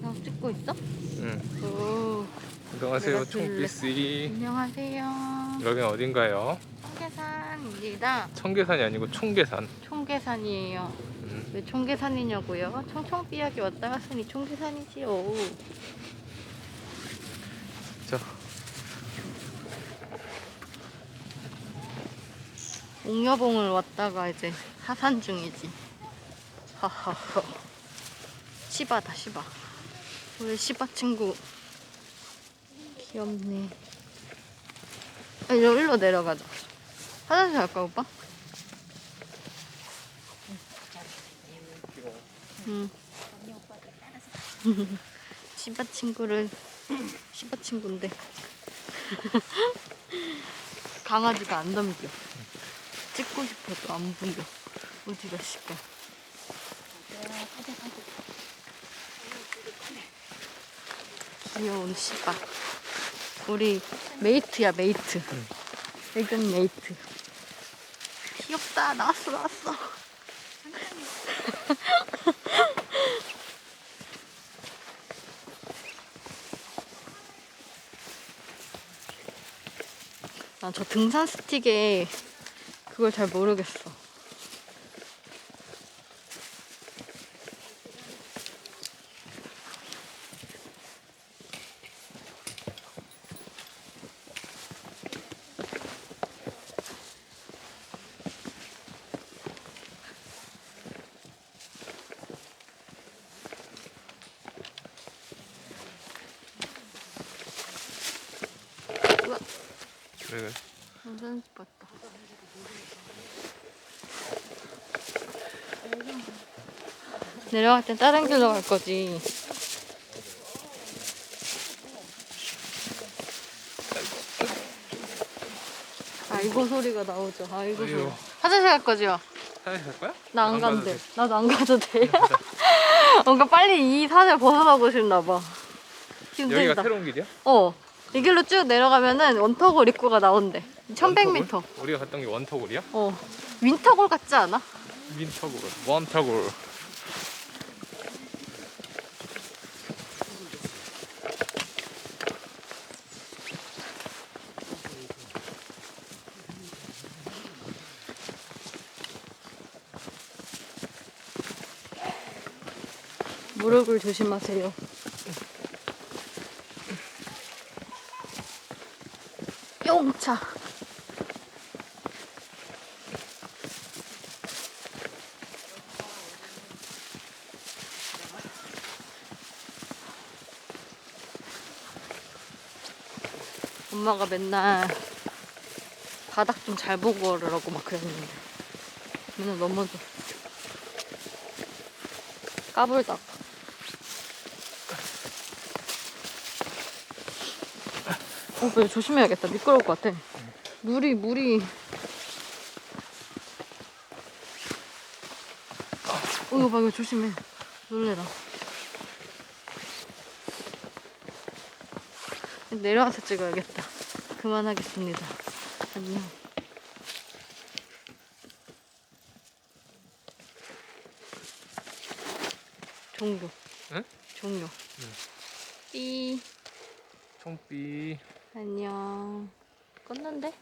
찍고 있어? 응. 오. 안녕하세요, 내가 들래. 총비씨. 안녕하세요. 여기는 어딘가요? 청계산입니다. 청계산이 아니고 총계산. 총계산이에요. 음. 왜 총계산이냐고요? 총총삐하게 왔다 갔으니 총계산이지요. 자, 옥녀봉을 왔다가 이제 하산 중이지. 하하하. 시바다 시바. 우리 시바 친구. 귀엽네. 아, 여기로 내려가자. 화장실 갈까 오빠? 응. 시바 친구를 시바 친구인데 강아지가 안 넘겨. 찍고 싶어도 안 보여. 어디 갔을까? 귀여운 시바. 우리 메이트야 메이트. 애견 메이트. 귀엽다. 나왔어 나왔어. 아, 저 등산 스틱에 그걸 잘 모르겠어. 그래. 완전 봤다. 내려갈 땐 다른 길로 갈 거지. 아이고 소리가 나오죠. 아이고 소리. 아이고. 화장실 갈 거지요? 화장실 갈 거야? 나안안 가도 간대. 돼. 나도 안 가도 돼. 뭔가 빨리 이 산을 벗어나고 싶나 봐. 여기가 힘들다. 새로운 길이야? 어. 이 길로 쭉 내려가면은 원터골 입구가 나온대. 1100m. 원터골? 우리가 갔던 게 원터골이야? 어. 윈터골 같지 않아? 민터골, 원터골. 무릎을 조심하세요. 용차. 엄마가 맨날 바닥 좀 잘 보고 오라고 막 그랬는데 맨날 넘어져. 까불다가. 어, 왜 조심해야겠다. 미끄러울 것 같아. 물이, 물이. 어, 이거 봐, 이거 조심해. 놀래라. 내려와서 찍어야겠다. 그만하겠습니다. 안녕. 종료. 응? 종료. 삐. 총비. 안녕. 껐는데?